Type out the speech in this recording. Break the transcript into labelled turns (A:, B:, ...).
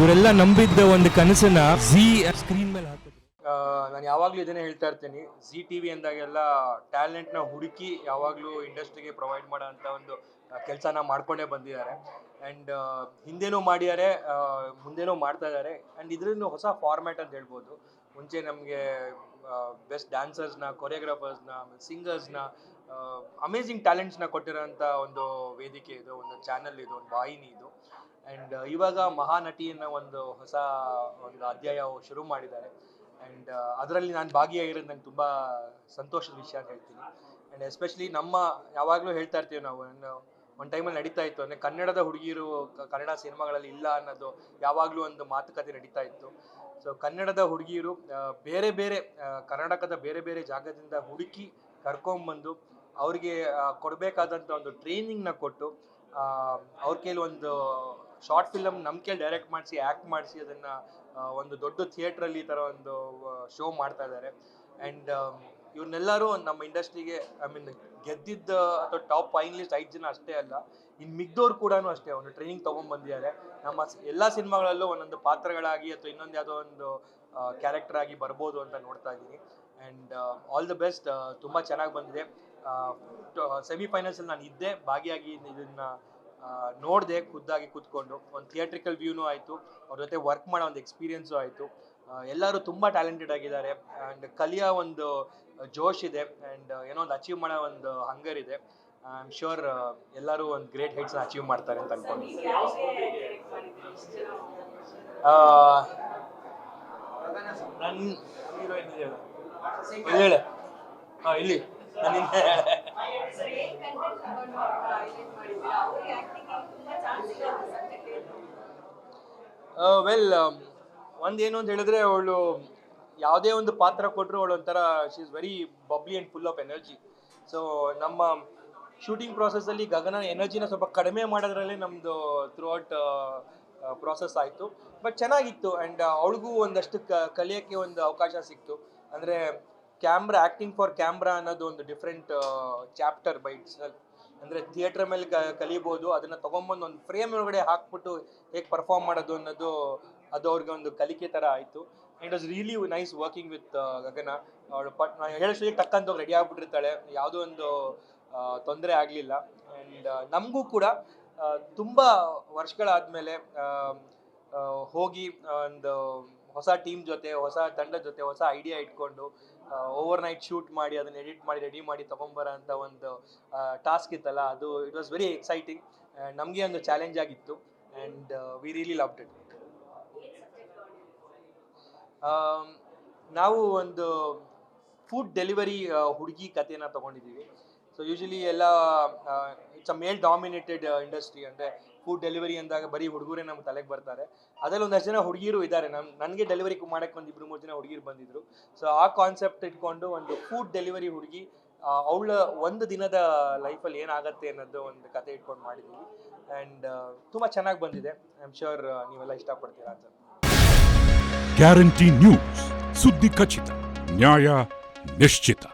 A: ಇವರೆಲ್ಲ ನಂಬಿದ್ದ ಒಂದು ಕನಸನ್ನ ಜಿ ಸ್ಕ್ರೀನ್ ಮೇಲೆ ಹಾಕಿದ್ರು.
B: ನಾನು ಯಾವಾಗಲೂ ಇದನ್ನೇ ಹೇಳ್ತಾ ಇರ್ತೀನಿ. ಜಿ ಟಿ ವಿ ಅಂದಾಗೆಲ್ಲ ಟ್ಯಾಲೆಂಟ್ನ ಹುಡುಕಿ ಯಾವಾಗಲೂ ಇಂಡಸ್ಟ್ರಿಗೆ ಪ್ರೊವೈಡ್ ಮಾಡೋ ಅಂಥ ಒಂದು ಕೆಲಸನ ಮಾಡ್ಕೊಂಡೇ ಬಂದಿದ್ದಾರೆ. ಆ್ಯಂಡ್ ಹಿಂದೆನೂ ಮಾಡಿದ್ದಾರೆ ಮುಂದೆನೂ ಮಾಡ್ತಾ ಇದ್ದಾರೆ. ಆ್ಯಂಡ್ ಇದರಿಂದ ಹೊಸ ಫಾರ್ಮ್ಯಾಟ್ ಅಂತ ಹೇಳ್ಬೋದು. ಮುಂಚೆ ನಮಗೆ ಬೆಸ್ಟ್ ಡ್ಯಾನ್ಸರ್ಸ್ನ ಕೊರಿಯೋಗ್ರಾಫರ್ಸ್ನ ಸಿಂಗರ್ಸ್ನ ಅಮೇಝಿಂಗ್ ಟ್ಯಾಲೆಂಟ್ಸ್ನ ಕೊಟ್ಟಿರೋಂಥ ಒಂದು ವೇದಿಕೆ ಇದು, ಒಂದು ಚಾನಲ್ ಇದು, ಒಂದು ವಾಹಿನಿ ಇದು. ಆ್ಯಂಡ್ ಇವಾಗ ಮಹಾನಟಿಯನ್ನು ಒಂದು ಹೊಸ ಒಂದು ಅಧ್ಯಾಯ ಶುರು ಮಾಡಿದ್ದಾರೆ. ಆ್ಯಂಡ್ ಅದರಲ್ಲಿ ನಾನು ಭಾಗಿಯಾಗಿರೋದು ನಂಗೆ ತುಂಬ ಸಂತೋಷದ ವಿಷಯ ಅಂತ ಹೇಳ್ತೀನಿ. ಆ್ಯಂಡ್ ಎಸ್ಪೆಷಲಿ ನಮ್ಮ, ಯಾವಾಗಲೂ ಹೇಳ್ತಾ ಇರ್ತೀವಿ ನಾವು ಒಂದು ಟೈಮಲ್ಲಿ ನಡೀತಾ ಇತ್ತು. ಅಂದರೆ ಕನ್ನಡದ ಹುಡುಗಿರು ಕನ್ನಡ ಸಿನಿಮಾಗಳಲ್ಲಿ ಇಲ್ಲ ಅನ್ನೋದು ಯಾವಾಗಲೂ ಒಂದು ಮಾತುಕತೆ ನಡೀತಾ ಇತ್ತು. ಸೊ ಕನ್ನಡದ ಹುಡುಗಿಯರು ಬೇರೆ ಬೇರೆ ಕರ್ನಾಟಕದ ಬೇರೆ ಬೇರೆ ಜಾಗದಿಂದ ಹುಡುಕಿ ಕರ್ಕೊಂಬಂದು ಅವ್ರಿಗೆ ಕೊಡಬೇಕಾದಂಥ ಒಂದು ಟ್ರೈನಿಂಗ್ನ ಕೊಟ್ಟು ಅವ್ರ ಕೈಲಿ ಒಂದು ಶಾರ್ಟ್ ಫಿಲಮ್ ನಮ್ಮ ಕೈಲಿ ಡೈರೆಕ್ಟ್ ಮಾಡಿಸಿ ಆ್ಯಕ್ಟ್ ಮಾಡಿಸಿ ಅದನ್ನು ಒಂದು ದೊಡ್ಡ ಥಿಯೇಟ್ರಲ್ಲಿ ಈ ಥರ ಒಂದು ಶೋ ಮಾಡ್ತಾ ಇದ್ದಾರೆ. ಆ್ಯಂಡ್ ಇವ್ರನ್ನೆಲ್ಲರೂ ನಮ್ಮ ಇಂಡಸ್ಟ್ರಿಗೆ ಐ ಮೀನ್ ಗೆದ್ದಿದ್ದ ಅಥವಾ ಟಾಪ್ ಫೈನಲಿಸ್ಟ್ ಐದು ಜನ ಅಷ್ಟೇ ಅಲ್ಲ ಇನ್ನು ಮಿಗ್ದವ್ರು ಕೂಡ ಅಷ್ಟೇ ಒಂದು ಟ್ರೈನಿಂಗ್ ತೊಗೊಂಡ್ಬಂದಿದ್ದಾರೆ ನಮ್ಮ ಎಲ್ಲ ಸಿನಿಮಾಗಳಲ್ಲೂ ಒಂದೊಂದು ಪಾತ್ರಗಳಾಗಿ ಅಥವಾ ಇನ್ನೊಂದು ಯಾವುದೋ ಒಂದು ಕ್ಯಾರೆಕ್ಟರ್ ಆಗಿ ಬರ್ಬೋದು ಅಂತ ನೋಡ್ತಾ ಇದ್ದೀನಿ. ಆ್ಯಂಡ್ ಆಲ್ ದ ಬೆಸ್ಟ್ ತುಂಬ ಚೆನ್ನಾಗಿ ಬಂದಿದೆ. ಸೆಮಿಫೈನಲ್ಸಲ್ಲಿ ನಾನು ಇದ್ದೆ, ಭಾಗಿಯಾಗಿ ಇದನ್ನು ನೋಡಿದೆ ಖುದ್ದಾಗಿ ಕೂತ್ಕೊಂಡು. ಒಂದು ಥಿಯೇಟ್ರಿಕಲ್ ವ್ಯೂನೂ ಆಯಿತು. ಅವ್ರ ಜೊತೆ ವರ್ಕ್ ಮಾಡೋ ಒಂದು ಎಕ್ಸ್ಪೀರಿಯನ್ಸು ಆಯಿತು. ಎಲ್ಲರೂ ತುಂಬ ಟ್ಯಾಲೆಂಟೆಡ್ ಆಗಿದ್ದಾರೆ. ಆ್ಯಂಡ್ ಕಲಿಯೋ ಒಂದು ಜೋಶ್ ಇದೆ. ಆ್ಯಂಡ್ ಏನೋ ಒಂದು ಅಚೀವ್ ಮಾಡೋ ಒಂದು ಹಂಗರ್ ಇದೆ. ಐ ಆಮ್ ಶ್ಯೂರ್ ಎಲ್ಲರೂ ಒಂದು ಗ್ರೇಟ್ ಹೈಟ್ಸ್ ಅಚೀವ್ ಮಾಡ್ತಾರೆ ಅಂತ ಅನ್ಕೊಂಡು ನನ್ನ ಇಲ್ಲಿ. ನಾನು ವೆಲ್ ಒಂದೇನು ಅಂತ ಹೇಳಿದ್ರೆ ಅವಳು ಯಾವುದೇ ಒಂದು ಪಾತ್ರ ಕೊಟ್ಟರು ಅವಳು ಒಂಥರ she is very bubbly and full of energy so ನಮ್ಮ ಶೂಟಿಂಗ್ ಪ್ರಾಸೆಸ್ಸಲ್ಲಿ ಗಗನ ಎನರ್ಜಿನ ಸ್ವಲ್ಪ ಕಡಿಮೆ ಮಾಡೋದ್ರಲ್ಲೇ ನಮ್ಮದು ಥ್ರೂ ಔಟ್ ಪ್ರಾಸೆಸ್ ಆಯಿತು. ಬಟ್ ಚೆನ್ನಾಗಿತ್ತು ಆ್ಯಂಡ್ ಅವಳಿಗೂ ಒಂದಷ್ಟು ಕಲಿಯೋಕ್ಕೆ ಒಂದು ಅವಕಾಶ ಸಿಕ್ತು. ಅಂದರೆ ಕ್ಯಾಮ್ರಾ ಆ್ಯಕ್ಟಿಂಗ್ ಫಾರ್ ಕ್ಯಾಮ್ರಾ ಅನ್ನೋದು ಒಂದು ಡಿಫ್ರೆಂಟ್ ಚಾಪ್ಟರ್ ಬೈ ಇಟ್ಸ್ ಅಂದರೆ ಥಿಯೇಟ್ರ್ ಮೇಲೆ ಕ, ಕಲಿಬೋದು, ಅದನ್ನು ತೊಗೊಂಬಂದು ಒಂದು ಫ್ರೇಮ್ ಒಳಗಡೆ ಹಾಕ್ಬಿಟ್ಟು ಹೇಗೆ ಪರ್ಫಾರ್ಮ್ ಮಾಡೋದು ಅನ್ನೋದು, ಅದು ಅವ್ರಿಗೆ ಒಂದು ಕಲಿಕೆ ಥರ ಆಯಿತು. It was really nice working with Gagana. ಅವಳು ಪಟ್ ಹೇಳಿ ಟಕ್ ಟಕ್ಕಂತ ರೆಡಿ ಆಗ್ಬಿಟ್ಟಿರ್ತಾಳೆ. ಯಾವುದೋ ಒಂದು ತೊಂದರೆ ಆಗಲಿಲ್ಲ. ಆ್ಯಂಡ್ ನಮಗೂ ಕೂಡ ತುಂಬ ವರ್ಷಗಳಾದಮೇಲೆ ಹೋಗಿ ಒಂದು ಹೊಸ ಟೀಮ್ ಜೊತೆ, ಹೊಸ ತಂಡ ಜೊತೆ, ಹೊಸ ಐಡಿಯಾ ಇಟ್ಕೊಂಡು ಓವರ್ ನೈಟ್ ಶೂಟ್ ಮಾಡಿ, ಅದನ್ನ ಎಡಿಟ್ ಮಾಡಿ ರೆಡಿ ಮಾಡಿ ತೊಗೊಂಬರೋ ಅಂತ ಒಂದು ಟಾಸ್ಕ್ ಇತ್ತಲ್ಲ, ಅದು ಇಟ್ ವಾಸ್ ವೆರಿ ಎಕ್ಸೈಟಿಂಗ್ ನಮಗೆ ಒಂದು ಚಾಲೆಂಜ್ ಆಗಿತ್ತು and we really loved it ನಾವು ಒಂದು ಫುಡ್ ಡೆಲಿವರಿ ಹುಡುಗಿ ಕಥೆನ ತಗೊಂಡಿದ್ದೀವಿ. ಸೊ ಯೂಶಲಿ ಎಲ್ಲ it's a male dominated industry ಅಂದರೆ ಫುಡ್ ಡೆಲಿವರಿ ಅಂದಾಗ ಬರೀ ಹುಡುಗರೇ ನಮ್ಮ ತಲೆಗೆ ಬರ್ತಾರೆ. ಅದರಲ್ಲಿ ಒಂದಷ್ಟು ಜನ ಹುಡುಗಿರು ಇದ್ದಾರೆ. ನಮ್ಮ ನನಗೆ ಡೆಲಿವರಿ ಮಾಡೋಕ್ಕೆ ಒಂದು ಇಬ್ಬರು ಮೂರು ಜನ ಹುಡುಗಿರು ಬಂದಿದ್ರು. ಸೊ ಆ ಕಾನ್ಸೆಪ್ಟ್ ಇಟ್ಕೊಂಡು ಒಂದು ಫುಡ್ ಡೆಲಿವರಿ ಹುಡುಗಿ ಅವಳ ಒಂದು ದಿನದ ಲೈಫಲ್ಲಿ ಏನಾಗತ್ತೆ ಅನ್ನೋದು ಒಂದು ಕತೆ ಇಟ್ಕೊಂಡು ಮಾಡಿದ್ದೀವಿ ಆ್ಯಂಡ್ ತುಂಬ ಚೆನ್ನಾಗಿ ಬಂದಿದೆ. ಐ ಆಮ್ ಶ್ಯೂರ್ ನೀವೆಲ್ಲ ಇಷ್ಟಪಡ್ತೀರಾ ಅಂತ.
C: ಗ್ಯಾರಂಟಿ ನ್ಯೂಸ್ ಸುದ್ದಿ ಖಚಿತ, ನ್ಯಾಯ ನಿಶ್ಚಿತ.